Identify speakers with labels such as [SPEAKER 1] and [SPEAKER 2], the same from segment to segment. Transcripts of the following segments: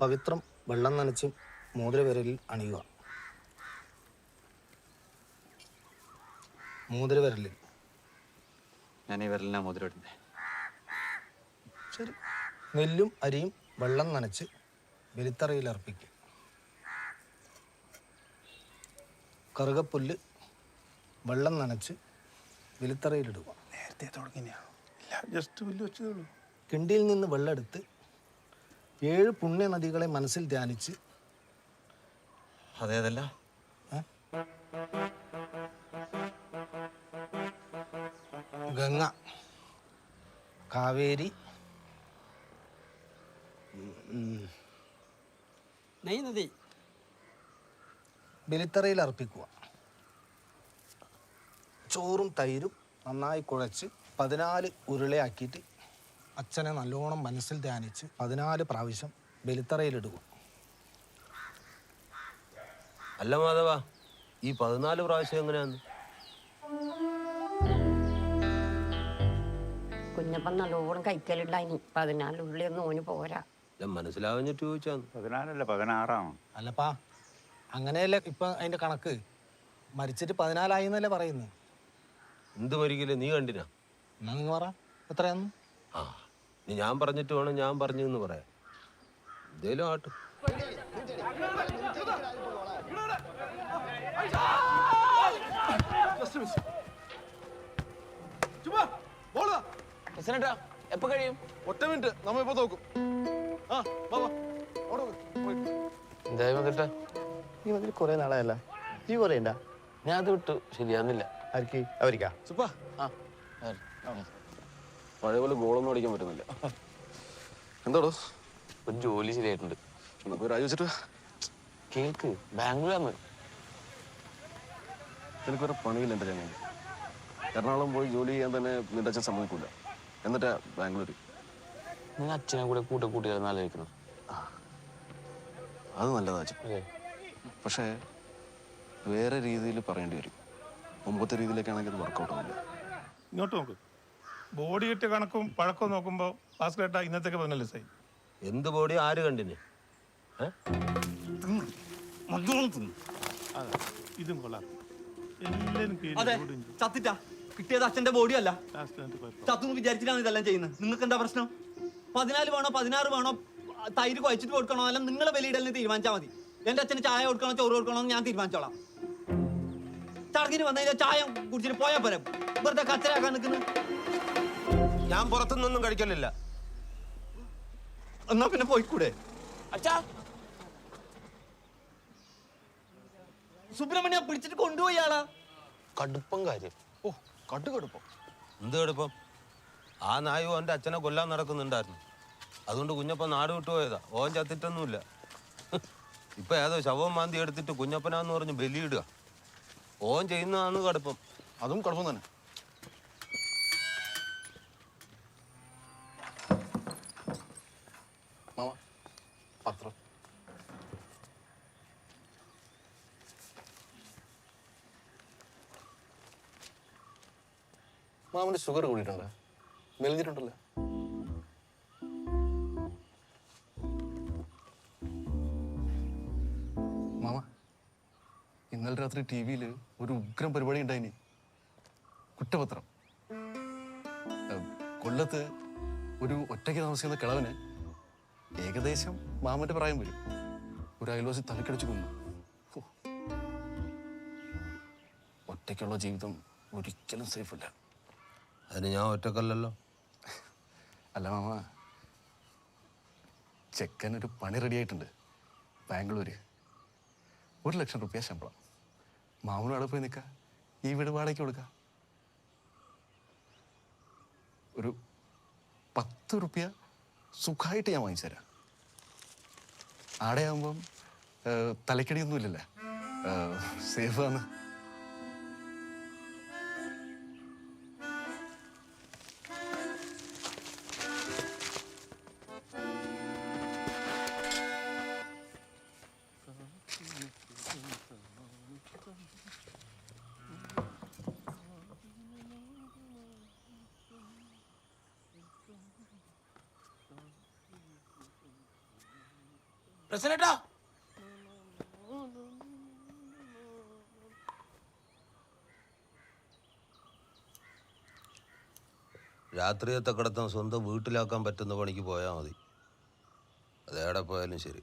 [SPEAKER 1] പവിത്രം വെള്ളം നനച്ച് മോതിരവിരലിൽ അണിയുക. മോതിരവിരലിൽ.
[SPEAKER 2] ഞാൻ ഈ വിരലിനാ മുതിരിടുന്നത്
[SPEAKER 1] ശരി. നെല്ലും അരിയും വെള്ളം നനച്ച് വെലിത്തറയിൽ അർപ്പിക്കും കറുകപ്പുല്ല് വെള്ളം നനച്ച് വെലിത്തറയിലിടുക
[SPEAKER 3] നേരത്തെ തുടങ്ങിയാ ഇല്ല ജസ്റ്റ് പുല്ല് വെച്ചതേ ഉള്ളൂ.
[SPEAKER 1] കിണ്ടിയിൽ നിന്ന് വെള്ളമെടുത്ത് ഏഴ് പുണ്യ നദികളെ മനസ്സിൽ ധ്യാനിച്ച്
[SPEAKER 2] അതേതല്ല
[SPEAKER 1] ഗംഗ കാവേരി
[SPEAKER 4] നെയ് നദി.
[SPEAKER 1] ബലിത്തറയിൽ അർപ്പിക്കുക. ചോറും തൈരും നന്നായി കുഴച്ച് പതിനാല് ഉരുളയാക്കിയിട്ട് അച്ഛനെ നല്ലോണം മനസ്സിൽ ധ്യാനിച്ച് പതിനാല് പ്രാവശ്യം ബലിത്തറയിലിടുക.
[SPEAKER 5] അല്ല മാധവ ഈ പതിനാല് പ്രാവശ്യം എങ്ങനെയാന്ന്?
[SPEAKER 6] കുഞ്ഞപ്പം നല്ലോണം കഴിക്കലുണ്ടായിനി പതിനാല് ഒന്ന് ഓന് പോരാ.
[SPEAKER 5] ഞാൻ മനസ്സിലാവഞ്ഞിട്ട് ചോദിച്ചാന്ന്.
[SPEAKER 3] പതിനാലല്ല പതിനാറാണ്?
[SPEAKER 1] അല്ലപ്പാ അങ്ങനെയല്ലേ ഇപ്പൊ അതിന്റെ കണക്ക്? മരിച്ചിട്ട് പതിനാലായി എന്നല്ലേ പറയുന്നത്
[SPEAKER 5] എന്ത് മരിക്കില്ല നീ കണ്ടിനാ?
[SPEAKER 1] എന്നാ നിങ്ങൾ പറ. എത്രയാന്ന്?
[SPEAKER 5] ആ. നീ ഞാൻ പറഞ്ഞിട്ട് വേണം ഞാൻ പറഞ്ഞു എന്ന് പറയാം എന്തേലും ആട്ട്
[SPEAKER 4] എപ്പോ കഴിയും?
[SPEAKER 7] ഒറ്റ മിനിറ്റ് നമ്മ ഇപ്പൊ നോക്കും. ആ വാ വാ. അവിടെ നോക്ക്. പോയി.
[SPEAKER 4] എന്തായി വന്നിട്ട്
[SPEAKER 7] നീ വന്നിട്ട് കുറെ നാളായല്ല. നീ പറയണ്ട
[SPEAKER 4] ഞാൻ അത് വിട്ടു ശരിയാന്നില്ല
[SPEAKER 7] ആർക്ക്? അവരിക്കാ? സുപ്പാ
[SPEAKER 8] പഴയ പോലെ ഗോളൊന്നും അടിക്കാൻ പറ്റുന്നില്ല. എന്താടോ?
[SPEAKER 4] ഒരു ജോലി ശരിയായിട്ടുണ്ട്.
[SPEAKER 8] എന്നാ പോയി രാജിവെച്ചിട്ട്
[SPEAKER 4] കേൾക്ക് ബാംഗ്ലൂരാന്ന്.
[SPEAKER 8] എനിക്കൊരു പണിയില്ല എന്റെ ചങ്ങനെ എറണാകുളം പോയി ജോലി ചെയ്യാൻ തന്നെ നിന്റെ അച്ഛൻ സമ്മതിക്കൂല. എന്നിട്ടാ ബാംഗ്ലൂർ
[SPEAKER 4] നിങ്ങൾ അച്ഛനെ കൂടെ കൂട്ടി കൂട്ടിയായിരുന്നു ആലോചിക്കണം
[SPEAKER 8] അത് നല്ലതാ അച്ഛൻ. പക്ഷേ വേറെ രീതിയിൽ പറയേണ്ടി വരും. മുമ്പത്തെ രീതിയിലേക്കാണെങ്കിൽ അത് വർക്കൗട്ട് ആവില്ല
[SPEAKER 3] ഇങ്ങോട്ട് നോക്ക്. ബോഡി ഇട്ട് കണക്കും പഴക്കവും നോക്കുമ്പോൾ ഭാസ്കരേട്ട ഇന്നത്തേക്ക് പതിനാല് സൈ
[SPEAKER 5] എന്ത് ബോഡി? ആര് കണ്ടിന്?
[SPEAKER 3] ഇതും കൊള്ളാം.
[SPEAKER 9] ചത്തിട്ടാ. കിട്ടിയത് അച്ഛന്റെ
[SPEAKER 3] ബോഡി അല്ല
[SPEAKER 9] ചത്തു വിചാരിച്ചിട്ടാണ് ഇതെല്ലാം ചെയ്യുന്നത്. നിങ്ങൾക്ക് എന്താ പ്രശ്നം? പതിനാല് വേണോ പതിനാറ് വേണോ തൈര് കുഴച്ചിട്ട് കൊടുക്കണോ അല്ല നിങ്ങളെ വിലയിടലിന് തീരുമാനിച്ചാൽ മതി. എന്റെ അച്ഛന് ചായ കൊടുക്കണോ ചോറ് കൊടുക്കണോ ഞാൻ തീരുമാനിച്ചോളാം. ചടങ്ങിന് വന്നു കഴിഞ്ഞാൽ ചായ കുടിച്ചിട്ട് പോയാൽ പോരാ. വെറുതെ കച്ചരാക്കാൻ നിൽക്കുന്നു.
[SPEAKER 5] ഞാൻ പുറത്തുനിന്നൊന്നും കഴിക്കലില്ല.
[SPEAKER 9] എന്നാ പിന്നെ പോയിക്കൂടെ?
[SPEAKER 4] അച്ഛാ.
[SPEAKER 9] സുബ്രഹ്മണ്യ പിടിച്ചിട്ട് കൊണ്ടുപോയി ആളാ.
[SPEAKER 4] കടുപ്പം കാര്യം.
[SPEAKER 7] ഓ കടു കടുപ്പം.
[SPEAKER 5] എന്ത് കടുപ്പം? ആ നായു ഓന്റെ അച്ഛനെ കൊല്ലാൻ നടക്കുന്നുണ്ടായിരുന്നു. അതുകൊണ്ട് കുഞ്ഞപ്പൻ നാട് വിട്ടുപോയതാ ഓൻ ചത്തിട്ടൊന്നുമില്ല. ഇപ്പൊ ഏതോ ശവം മാന്തി എടുത്തിട്ട് കുഞ്ഞപ്പനാന്ന് പറഞ്ഞ് ബലിയിടുക. ഓൻ ചെയ്യുന്നതാണ് കടുപ്പം.
[SPEAKER 7] അതും കടുപ്പം തന്നെ. മാമ പത്രം. മാമന്റെ ഷുഗർ കൂടിയിട്ടുണ്ട്. മെലിഞ്ഞിട്ടുണ്ടല്ലോ. മാമ ഇന്നലെ രാത്രി ടി വിയിൽ ഒരു ഉഗ്രം പരിപാടി ഉണ്ടായിനി. കുറ്റപത്രം. കൊല്ലത്ത് ഒരു ഒറ്റയ്ക്ക് താമസിക്കുന്ന കിളവന് ഏകദേശം മാമന്റെ പ്രായം വരും. ഒരു അയൽവാസി തലക്കടിച്ചു കൊന്നു. ഹോ. ഒറ്റയ്ക്കുള്ള ജീവിതം ഒരിക്കലും സേഫ് അല്ല.
[SPEAKER 5] അതിന് ഞാൻ ഒറ്റക്കല്ലല്ലോ.
[SPEAKER 7] അല്ല മാമ ചെക്കൻ ഒരു പണി റെഡി ആയിട്ടുണ്ട് ബാംഗ്ലൂര്. ഒരു ലക്ഷം റുപ്യ ശമ്പളം. മാമനും അവിടെ പോയി നിൽക്കുക ഈ വീട് വാടകയ്ക്ക് കൊടുക്ക. ഒരു പത്ത് റുപ്യ സുഖമായിട്ട് ഞാൻ വാങ്ങിച്ചു തരാം. ആടെ തലക്കടിയൊന്നുമില്ലല്ലേ? സേഫാണ്
[SPEAKER 4] പ്രസന്നേട്ടാ
[SPEAKER 5] രാത്രിയത്തെ കിടത്തം സ്വന്തം വീട്ടിലാക്കാൻ പറ്റുന്ന പണിക്ക് പോയാൽ മതി. അതേടെ പോയാലും ശരി.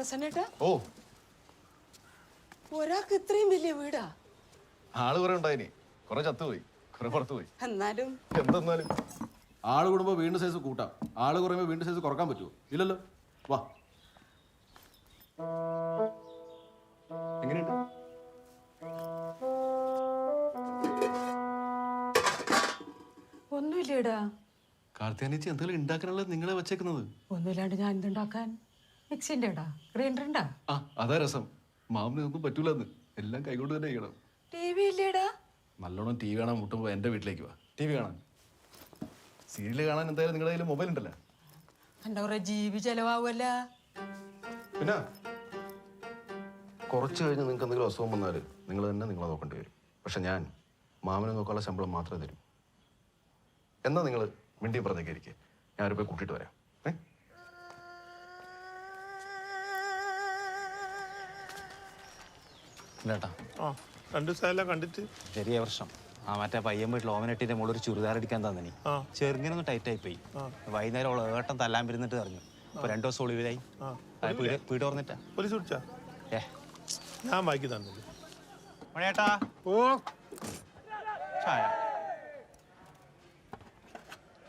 [SPEAKER 10] പ്രസന്നേട്ടാ?
[SPEAKER 7] ഓ.
[SPEAKER 10] ഒരാൾക്ക് ഇത്രയും വലിയ വീടാ?
[SPEAKER 7] ആൾ കുറെ ഉണ്ടായിനി. കുറെ ചത്തുപോയി. കുറെ പുറത്തുപോയി.
[SPEAKER 10] എന്നാലും
[SPEAKER 7] എന്തെന്നാലും. ആൾ കൂടുമ്പോ വീണ്ടും സൈസ് കൂട്ടാം. ആൾ കുറയുമ്പോ വീണ്ടും സൈസ് കുറയ്ക്കാൻ പറ്റുമോ ഇല്ലല്ലോ. വാ. എങ്ങനെയുണ്ട്?
[SPEAKER 10] ഒന്നുമില്ലേടാ.
[SPEAKER 7] കാർത്തിയാനിച്ച് എന്തെങ്കിലും ഉണ്ടാക്കാനുള്ളത് നിങ്ങളെ വെച്ചേക്കുന്നത്?
[SPEAKER 10] ഒന്നുമില്ലാണ്ട് ഞാൻ എന്തുണ്ടാക്കാൻ? മിക്സിന്റെ ഇടാ
[SPEAKER 7] ആ അതാ രസം. മാമിന് ഒന്നും പറ്റൂലെന്ന്. എല്ലാം കൈകൊണ്ട് തന്നെ ചെയ്യണം.
[SPEAKER 10] ടി വി ഇല്ലേടാ?
[SPEAKER 7] നല്ലോണം ടി വി കാണാൻ മുട്ടുമ്പോൾ എന്റെ വീട്ടിലേക്ക് വാ. ടി വി കാണാൻ. സീരിയൽ കാണാൻ എന്തായാലും നിങ്ങളുടെ കയ്യിൽ മൊബൈൽ ഉണ്ടല്ലോ?
[SPEAKER 10] എന്റെ കുറെ ജീവി ചെലവാകുമല്ല
[SPEAKER 7] പിന്നെ? കുറച്ച് കഴിഞ്ഞ് നിങ്ങൾക്ക് എന്തെങ്കിലും അസുഖം വന്നാൽ നിങ്ങൾ തന്നെ നിങ്ങളെ നോക്കേണ്ടി വരും. പക്ഷെ ഞാൻ മാമനെ നോക്കാനുള്ള ശമ്പളം മാത്രമേ തരൂ. എന്നാ നിങ്ങൾ മിണ്ടി അവരെ പോയി കൂട്ടിയിട്ട് വരാം.
[SPEAKER 2] ഇല്ലേട്ടാ.
[SPEAKER 3] ആ രണ്ട് ദിവസമെല്ലാം കണ്ടിട്ട്.
[SPEAKER 2] ചെറിയ വർഷം. ആ മറ്റേ പയ്യൻ വീട്ടിൽ ഓമനട്ടിന്റെ മുകളിൽ ഒരു ചുരിദാർ അടിക്കാൻ തന്നെ
[SPEAKER 3] ആ.
[SPEAKER 2] ചെറുങ്ങനെ ടൈറ്റ് ആയി പോയി വൈകുന്നേരം ഉള്ള ഏട്ടൻ തല്ലാൻ വരുന്നിട്ട് അറിഞ്ഞു അപ്പൊ രണ്ടു ദിവസം ഒളിവിലായി. ആ, പീട് പീട് തുറന്നിട്ടാ
[SPEAKER 3] പോലീസ് വിളിച്ചാ?
[SPEAKER 2] ഏ.
[SPEAKER 3] ഞാൻ ബാക്കി തന്നില്ല.
[SPEAKER 2] മണിയേട്ടാ
[SPEAKER 3] ഓ.
[SPEAKER 2] ചായ.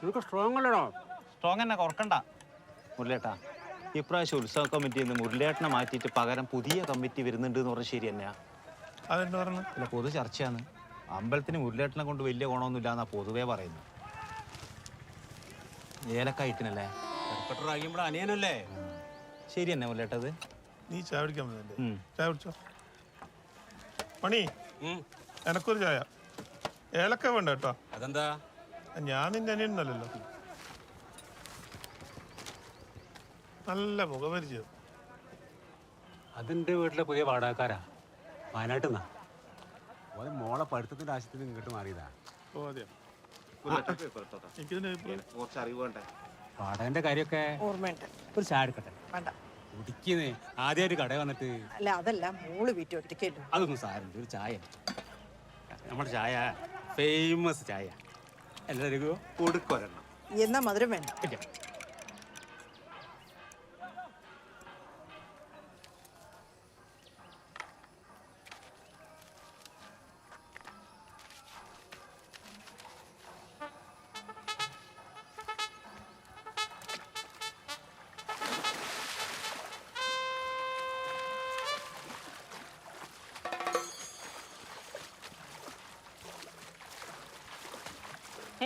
[SPEAKER 4] നിനക്ക് സ്ട്രോങ് അല്ലടോ.
[SPEAKER 2] സ്ട്രോങ് തന്നെ കുറക്കണ്ട. മുരളിയേട്ടാ. ഇപ്രാവശ്യം ഉത്സവ കമ്മിറ്റിയിൽ നിന്ന് മുരളിയേട്ടനെ മാറ്റിയിട്ട് പകരം പുതിയ കമ്മിറ്റി വരുന്നുണ്ട് എന്ന് പറഞ്ഞ ശരി തന്നെയാ.
[SPEAKER 3] അതെന്താ പറഞ്ഞു?
[SPEAKER 2] അല്ല പൊതു ചർച്ചയാണ്. അമ്പലത്തിന് മുരളിയേട്ടനെ കൊണ്ട് വലിയ ഗുണമൊന്നുമില്ല എന്നാ പൊതുവേ പറയുന്നത്. ഏലക്കായിട്ടിനല്ലേ
[SPEAKER 4] അനിയനല്ലേ?
[SPEAKER 2] ശരി തന്നെ മുരളിയേട്ടത്
[SPEAKER 3] നീ ചായ കുടിക്കാൻ വന്നല്ലേ
[SPEAKER 2] ഉം.
[SPEAKER 3] ചായ കുടിച്ചോ? മണി എനക്കൊരു ചായ. ഏലക്ക വേണ്ട കേട്ടോ.
[SPEAKER 4] അതെന്താ?
[SPEAKER 3] ഞാൻ നിന്റെ അനിയനല്ലോ നല്ല മുഖപരിചയം.
[SPEAKER 4] അതെന്റെ വീട്ടിലെ പുതിയ വാടകക്കാരാ. വയനാട്ടിൽ നിന്നാ മോളെ പഠിത്തത്തിന്റെ ആവശ്യത്തിന് ഇങ്ങോട്ട് മാറിയതാ.
[SPEAKER 3] ഓ അതെയോ? എനിക്കിതിന്
[SPEAKER 2] കുറച്ച് അറിവ് വേണ്ടേ?
[SPEAKER 4] വാടകന്റെ കാര്യമൊക്കെ
[SPEAKER 10] ഓർമ്മയുണ്ട്.
[SPEAKER 4] ഒരു ചായ എടുക്കട്ടെ?
[SPEAKER 10] വേണ്ട.
[SPEAKER 4] കുടിക്കുന്നേ ആദ്യമായിട്ട് കട വന്നിട്ട്
[SPEAKER 10] അല്ല അതല്ല മോൾ വീട്ടിൽ ഒറ്റയ്ക്കല്ലോ
[SPEAKER 4] അതൊന്നും സാരമില്ല ഒരു ചായ. നമ്മുടെ ചായ ഫേമസ് ചായ. എല്ലാവർക്കും കൊടുക്കൊരെണ്ണം
[SPEAKER 10] എന്നാ മധുരം വേണ്ട.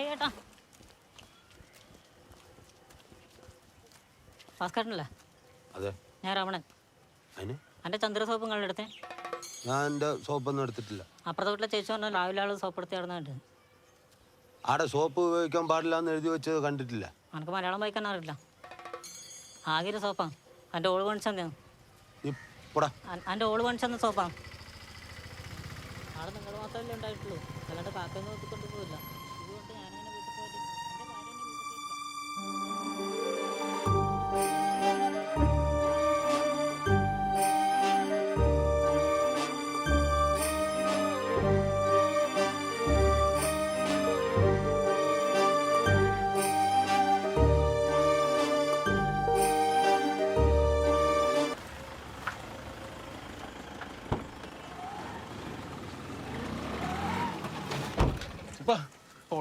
[SPEAKER 6] ഏട്ടാ ഭാസ്കരനല്ലേ?
[SPEAKER 5] അതെ.
[SPEAKER 6] ഞാൻ രമണൻ
[SPEAKER 5] അതിന്?
[SPEAKER 6] എന്റെ ചന്ദ്ര സോപ്പ് നിങ്ങളുടെ അടുത്ത്
[SPEAKER 5] ഞാൻ എന്റെ സോപ്പൊന്നും എടുത്തിട്ടില്ല.
[SPEAKER 6] അപ്പുറത്തെ വീട്ടിലെ ചേച്ചി രാവിലെ ആൾ സോപ്പ് എടുത്ത്
[SPEAKER 5] ആടെ സോപ്പ് ഉപയോഗിക്കാൻ പാടില്ല എന്ന് എഴുതി വെച്ചത് കണ്ടിട്ടില്ല.
[SPEAKER 6] എനിക്ക് മലയാളം വായിക്കാൻ അറിയില്ല. ആകെ ഒരു സോപ്പാ. എന്റെ ഓൾ പണിച്ചെന്ന് എന്റെ ഓൾ പണിച്ചെന്ന സോപ്പാ. ആൾ നിങ്ങൾ മാത്രമല്ലേ ഉണ്ടായിട്ടുള്ളൂ. അല്ലാണ്ട് കാക്കൊന്നും നോക്കിക്കൊണ്ട്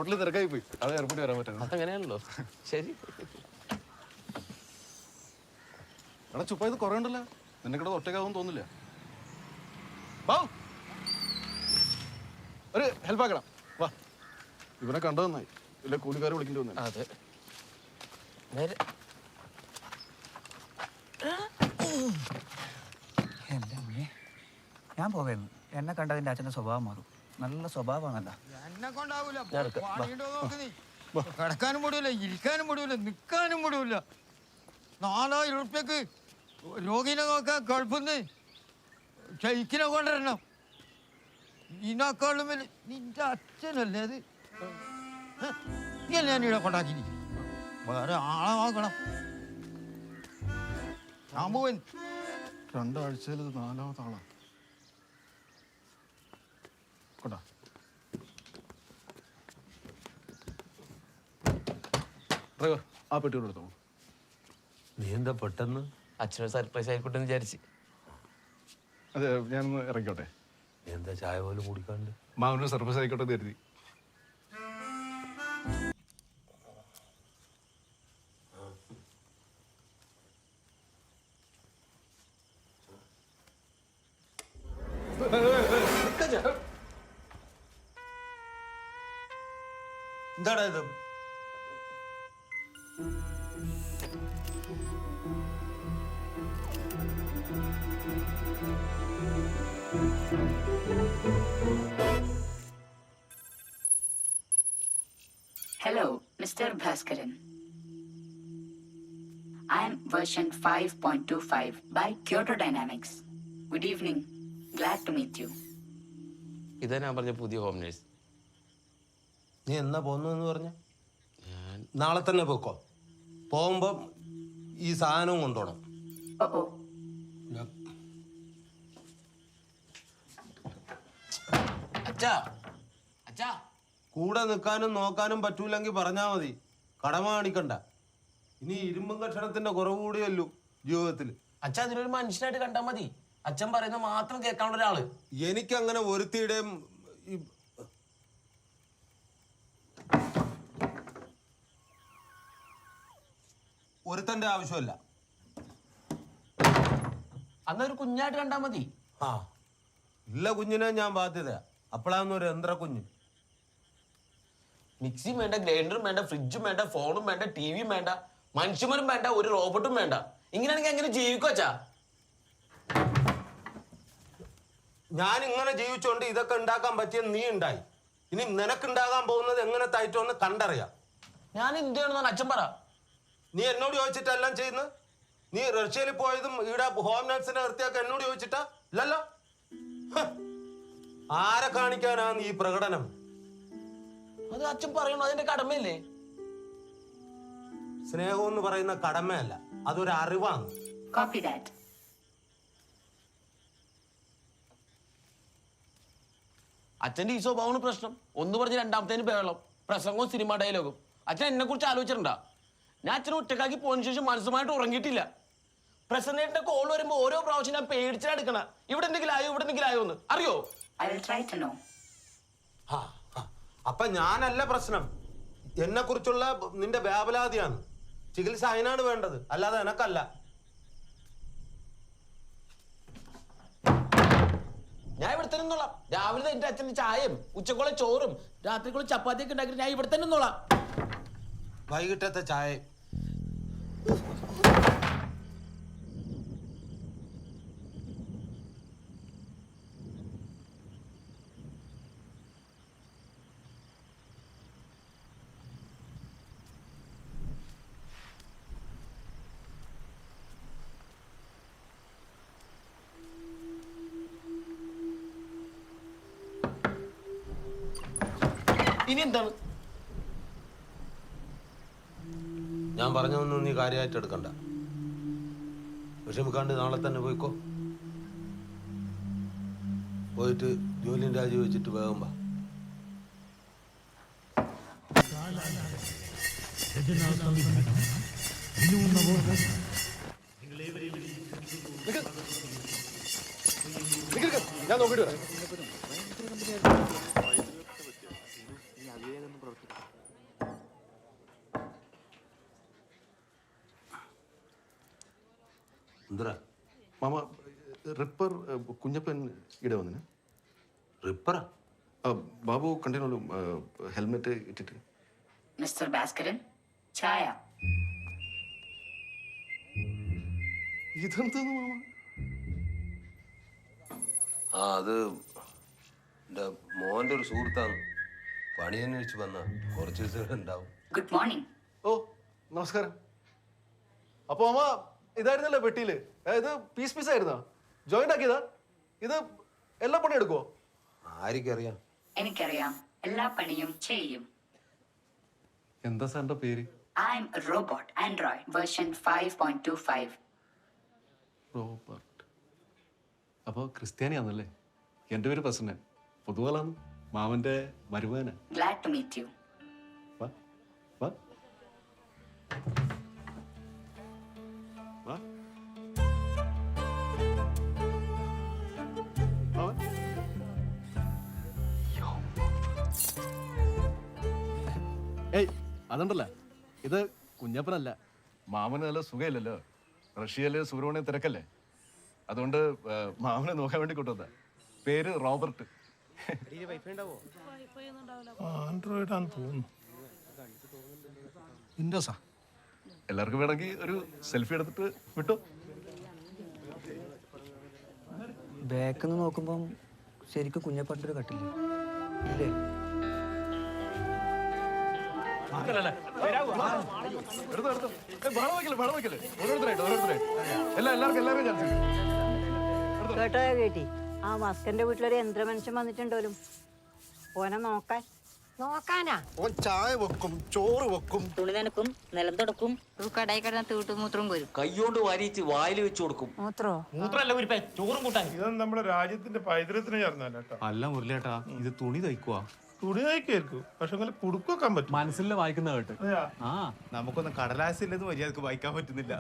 [SPEAKER 7] ഹോട്ടലിൽ തിരക്കായി പോയി. അത് എയർപോർട്ടിൽ വരാൻ പറ്റുന്നത്
[SPEAKER 4] അതങ്ങനെയാണല്ലോ. ശരി.
[SPEAKER 7] എടാ ചുപ്പ ഇത് കുറേ ഉണ്ടല്ലോ. നിന്നെ കൂടെ ഒറ്റക്കാവും തോന്നില്ല വാ. ഒരു ഹെൽപ്പ് ആക്കണം. വാ. ഇവനെ കണ്ടത് നന്നായി. ഇല്ല കൂലിക്കാരെ വിളിക്കേണ്ടി വന്നു
[SPEAKER 4] അതെ.
[SPEAKER 11] നേരെ. എന്റെ അമ്മേ ഞാൻ പോവായിരുന്നു എന്നെ കണ്ടതിന്റെ അച്ഛന്റെ സ്വഭാവം മാറും. നല്ല സ്വഭാവമാണല്ല.
[SPEAKER 12] എന്നെ കൊണ്ടാവൂല. പണിയുണ്ടോ നോക്ക് നീ. കിടക്കാനും മുടിയില്ല ഇരിക്കാനും മുടിയില്ല നിൽക്കാനും മുടിയില്ല നാലായിരം ഉറുപ്പ്യക്ക് രോഗിനെ നോക്കാൻ കുഴപ്പമെന്ന് ഷെയ്ക്കിനെ കൊണ്ടുവരണം. ഇതിനേക്കാളും വലിയ നിന്റെ അച്ഛനല്ലേ അത്? നീ അല്ലേ ഇവിടെ കൊണ്ടാക്കി വേറെ ആളെ നോക്കണം. ശാമുവൻ
[SPEAKER 7] രണ്ടാഴ്ചയിൽ നാലാമത്തെ ആളാ കൊണ്ടാ. ഡ്രൈവർ ആ പെട്ടിയോട് എടുത്തോ
[SPEAKER 5] നീ എന്താ പെട്ടെന്ന്?
[SPEAKER 8] അച്ഛനൊരു സർപ്രൈസ് ആയിക്കോട്ടെ എന്ന് വിചാരിച്ച്.
[SPEAKER 7] അതെ ഞാനൊന്ന് ഇറങ്ങിക്കോട്ടെ.
[SPEAKER 5] നീ എന്താ ചായ പോലും കുടിക്കാണ്ട്?
[SPEAKER 7] മാവിന് സർപ്രൈസ് ആയിക്കോട്ടെ എന്ന് കരുതി
[SPEAKER 5] എന്താടാ ഇത്?
[SPEAKER 13] Hello, Mr. Bhaskaran. I am version 5.25 by Kyoto Dynamics. Good evening. Glad to meet you.
[SPEAKER 8] ഇതാ ഞാൻ പറഞ്ഞ പുതിയ ഹോം നേഴ്സ്
[SPEAKER 5] നീ എന്നാ പോന്നെന്ന് പറഞ്ഞ നാളെ തന്നെ പോക്കോ. പോകുമ്പം ഈ സാധനവും കൊണ്ടുപോകണം
[SPEAKER 8] അച്ഛാ
[SPEAKER 5] കൂടെ നിൽക്കാനും നോക്കാനും പറ്റൂലെങ്കിൽ പറഞ്ഞാ മതി. കടമ കാണിക്കണ്ട. ഇനി ഇരുമ്പും കഷണത്തിന്റെ കുറവ് കൂടിയല്ലോ ജീവിതത്തിൽ
[SPEAKER 8] അച്ഛ അതിനൊരു മനുഷ്യനായിട്ട് കണ്ടാ മതി. അച്ഛൻ പറയുന്ന മാത്രം കേൾക്കാനുള്ള ഒരാൾ.
[SPEAKER 5] എനിക്കങ്ങനെ ഒരുത്തിയുടെയും ഒരുത്തന്റെ ആവശ്യമല്ല.
[SPEAKER 8] അന്നൊരു കുഞ്ഞായിട്ട് കണ്ടാ മതി.
[SPEAKER 5] ആ ഇല്ല കുഞ്ഞിനെ ഞാൻ ബാധ്യത. അപ്പോഴാന്നൊരു യന്ത്ര കുഞ്ഞ്.
[SPEAKER 8] മിക്സിയും വേണ്ട ഗ്രൈൻഡറും വേണ്ട ഫ്രിഡ്ജും വേണ്ട ഫോണും വേണ്ട ടിവിയും വേണ്ട മനുഷ്യന്മാരും വേണ്ട ഒരു റോബോട്ടും വേണ്ട. ഇങ്ങനെയാണെങ്കിൽ എങ്ങനെ ജീവിക്കോച്ചാ
[SPEAKER 5] ഞാൻ ഇങ്ങനെ ജീവിച്ചോണ്ട് ഇതൊക്കെ ഉണ്ടാക്കാൻ പറ്റിയ നീ ഉണ്ടായി. ഇനി നിനക്കുണ്ടാകാൻ പോകുന്നത് എങ്ങനെ തായിട്ടോന്ന് കണ്ടറിയാം.
[SPEAKER 8] ഞാൻ എന്ത് ചെയ്യണമെന്നാണ് അച്ഛൻ പറ.
[SPEAKER 5] നീ എന്നോട് ചോദിച്ചിട്ടെല്ലാം ചെയ്യുന്നത് നീ റഷ്യയിൽ പോയതും ഇവിടെ ഹോം നഴ്സിനെ നിർത്തിയൊക്കെ എന്നോട് ചോദിച്ചിട്ടാ? ഇല്ലല്ലോ. ആരെ കാണിക്കാനാണ് ഈ പ്രകടനം?
[SPEAKER 8] അത് അച്ഛൻ പറയണോ അതിന്റെ കടമയല്ലേ?
[SPEAKER 5] സ്നേഹം എന്ന് പറയുന്ന കടമയല്ല അതൊരു അറിവാണ്.
[SPEAKER 13] Copy that.
[SPEAKER 8] അച്ഛന്റെ ഈ സ്വഭാവമാണ് പ്രശ്നം. ഒന്ന് പറഞ്ഞ് രണ്ടാമത്തേന് ബഹളം. പ്രസംഗവും സിനിമ ഡയലോഗും അച്ഛൻ എന്നെ കുറിച്ച് ആലോചിച്ചിട്ടുണ്ടാ? ഞാൻ അച്ഛനെ ഒറ്റക്കാക്കി പോയതിനു ശേഷം മനസ്സുമായിട്ട് ഉറങ്ങിയിട്ടില്ല. പ്രസന്റേറ്റിന്റെ കോൾ വരുമ്പോ ഓരോ പ്രാവശ്യം ഞാൻ പേടിച്ചാ എടുക്കണ. ഇവിടെ എന്തെങ്കിലും ആയോ? ഇവിടെ എന്തെങ്കിലും ആയോ എന്ന്. അറിയോ.
[SPEAKER 5] ആ, ആ. അപ്പൊ ഞാനല്ല പ്രശ്നം. എന്നെ കുറിച്ചുള്ള നിന്റെ വ്യാപലാതിയാണ്. ചികിത്സ അതിനാണ് വേണ്ടത്. അല്ലാതെ എനക്കല്ല.
[SPEAKER 8] ഞാൻ ഇവിടെ തന്നെ നിന്നോളാം. രാവിലെ എന്റെ അച്ഛന് ചായയും ഉച്ചക്കുള്ള ചോറും രാത്രിക്കുള്ള ചപ്പാത്തിയൊക്കെ ഉണ്ടാക്കി ഞാൻ ഇവിടെ തന്നെ നിന്നോളാം.
[SPEAKER 5] വൈകിട്ടത്തെ ചായ
[SPEAKER 8] ഇനി എന്താണ്?
[SPEAKER 5] ഞാൻ പറഞ്ഞതൊന്നും നീ കാര്യമായിട്ട് എടുക്കണ്ട. വിഷമിക്കാണ്ട് നാളെ തന്നെ പോയിക്കോ. പോയിട്ട് ജോലിയും രാജിവെച്ചിട്ട് വേഗം വാ.
[SPEAKER 7] ഞാൻ നോക്കിട്ട് വരാം
[SPEAKER 5] എന്തിനാ
[SPEAKER 7] മാമ റിപ്പർ കുഞ്ഞപ്പൻ ഇവിടെ വന്നിന്?
[SPEAKER 5] റിപ്പറാ?
[SPEAKER 7] ബാബു കണ്ടിനോളൂ ഹെൽമെറ്റ് ഇട്ടിട്ട്.
[SPEAKER 13] മിസ്റ്റർ ഭാസ്കരൻ ചായ.
[SPEAKER 7] ഇതെന്താ മാമ?
[SPEAKER 5] ആ അത് എന്റെ മോന്റെ ഒരു സുഹൃത്താണ്. പണി അന്വേഷിച്ച് വന്ന കുറച്ച് ദിവസം ഉണ്ടാവും.
[SPEAKER 13] ഗുഡ് മോർണിംഗ്
[SPEAKER 7] ഓ നമസ്കാരം. അപ്പൊ മാമ ഇതായിരുന്നല്ലോ പെട്ടിയിൽ. അതായത് ഇത് പീസ് പീസ് ആയിരുന്നോ? ജോയിന്റ് ആക്കിയതാ? ഇത് എല്ലാ പണി എടുക്കുവോ?
[SPEAKER 5] ആരിക്കറിയാം.
[SPEAKER 13] എനിക്കറിയാം. എല്ലാ പണിയും ചെയ്യും.
[SPEAKER 7] എന്താ സാറിന്റെ പേര്?
[SPEAKER 13] I am robot android version five point two five
[SPEAKER 7] Robert. അപ്പോൾ ക്രിസ്ത്യാനിയാണല്ലേ എന്റെ പേര് പ്രസന്നൻ. പൊതുവാളാണ് മാമന്റെ മരുമകന.
[SPEAKER 13] ഗ്ലാഡ് ടു മീറ്റ് യു
[SPEAKER 7] അതുണ്ടല്ല? ഇത് കുഞ്ഞപ്പനല്ല. മാമന് നല്ല സുഖമില്ലല്ലോ റഷ്യയിലെ സുബ്രഹ്മണ്യം തിരക്കല്ലേ? അതുകൊണ്ട് മാമനെ നോക്കാൻ വേണ്ടി കൊണ്ടുവന്ന. പേര് റോബർട്ട്.
[SPEAKER 3] ആൻഡ്രോയിഡ് ആണെന്ന് തോന്നുന്നു.
[SPEAKER 1] വിൻഡോസാ?
[SPEAKER 7] എല്ലാവർക്കും വേണമെങ്കിൽ ഒരു സെൽഫി എടുത്തിട്ട് വിട്ടു.
[SPEAKER 11] ബാക്കിൽ നിന്ന് നോക്കുമ്പം ശരിക്കും കുഞ്ഞപ്പട്ടൊരു ഒരു കട്ടില്ലേ? ഇല്ലേ?
[SPEAKER 6] കേട്ടോ. കേട്ടി ആ മസ്കന്റെ വീട്ടിലൊരു യന്ത്രമനുഷ്യൻ വന്നിട്ടുണ്ടോലും? ഓനെ നോക്കാൻ. നോക്കാനാ?
[SPEAKER 12] ഓൻ ചായ വെക്കും ചോറ് വെക്കും.
[SPEAKER 6] തുണി നനക്കും നിലം തുടക്കും. കടയിൽ കിടന്ന തീട്ടുമൂത്രം വരും
[SPEAKER 8] കൈകൊണ്ട് വാരിച്ച് വായിൽ വെച്ച് കൊടുക്കും.
[SPEAKER 6] മൂത്രോ?
[SPEAKER 9] മൂത്രല്ല ഒരു ചോറും കൂട്ടാൻ.
[SPEAKER 3] ഇതൊന്നും നമ്മുടെ രാജ്യത്തിന്റെ പൈതൃകത്തിന് ചേർന്നല്ല
[SPEAKER 2] അല്ല മുരളിയേട്ടാ ഇത് തുണി തയ്ക്കുവാ.
[SPEAKER 3] തുണി നയിക്കായിരിക്കും പക്ഷെ അങ്ങനെ കുടുക്കൊക്കാൻ പറ്റും.
[SPEAKER 2] മനസ്സിൽ വായിക്കുന്ന കേട്ട്? ആ. നമുക്കൊന്നും കടലാസില്ലെന്ന് മര്യാദയ്ക്ക് വായിക്കാൻ പറ്റുന്നില്ല.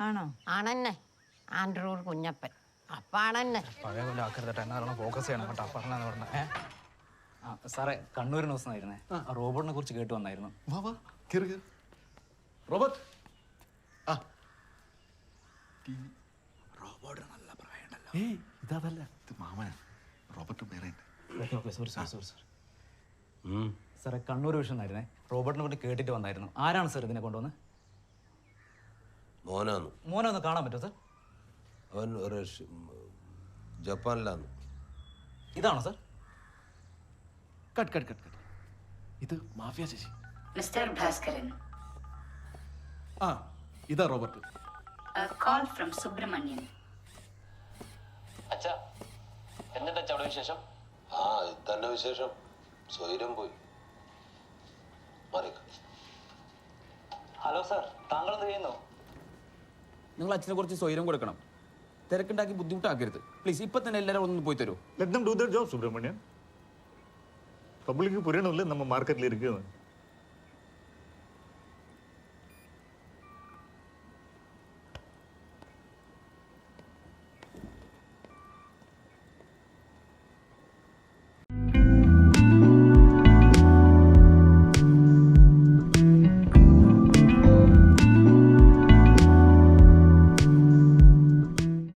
[SPEAKER 6] ആണോ?
[SPEAKER 10] ആണെന്നെ. ആൻഡ്രൂർ കുഞ്ഞപ്പൻ. അപ്പാണെന്നെ
[SPEAKER 11] പഴയ പോലെ ആക്കരുതട്ടെ. എന്നാ ഫോക്കസ് ചെയ്യണം കേട്ടോ. പറഞ്ഞാന്ന് പറഞ്ഞ. ആ സാറേ കണ്ണൂരിന് ആ. റോബോട്ടിനെ കുറിച്ച് കേട്ട് വന്നായിരുന്നു.
[SPEAKER 7] വാ വാ. കയറി കയറി റോബർട്ട് ആ. ഏയ് ഇതല്ല. ഇത് മാമനാണ് റോബർട്ട് വേറെ
[SPEAKER 11] സോറി സോറി സോറി സോറി സാറേ കണ്ണൂർ വിഷൻ ആയിരുന്നേ. റോബർട്ടിനെ കൊണ്ട് കേട്ടിട്ട് വന്നായിരുന്നു. ആരാണ് സാർ ഇതിനെ കൊണ്ടുവന്ന്?
[SPEAKER 5] മോനാന്ന്.
[SPEAKER 11] മോനെ ഒന്ന് കാണാൻ പറ്റുമോ സാർ?
[SPEAKER 5] അവൻ ഒരു ജപ്പാനിലാന്ന്.
[SPEAKER 11] ഇതാണോ sir? Cut cut cut cut. ഇത് മാഫിയ ചേച്ചി.
[SPEAKER 13] മിസ്റ്റർ ഭാസ്കരൻ.
[SPEAKER 7] ആ ഇതാ Robert.
[SPEAKER 13] a call from Subramanian.
[SPEAKER 8] അച്ഛാ എന്നിട്ട് അവിടെ വിശേഷം?
[SPEAKER 5] ആ ഇത് തന്നെ വിശേഷം. സ്വൈരം പോയി
[SPEAKER 9] ഹലോ സർ താങ്കൾ എന്ത് ചെയ്യുന്നു?
[SPEAKER 8] നിങ്ങൾ അച്ഛനെ കുറച്ച് സ്വൈരം കൊടുക്കണം. തിരക്കുണ്ടാക്കി ബുദ്ധിമുട്ടാക്കരുത്. പ്ലീസ് ഇപ്പൊ തന്നെ എല്ലാവരും ഒന്ന് പോയി തരുമോ
[SPEAKER 3] let them do their job Subramanian பப்ளிக்கு புரியணும் இல்லை நம்ம மார்க்கெட்டில்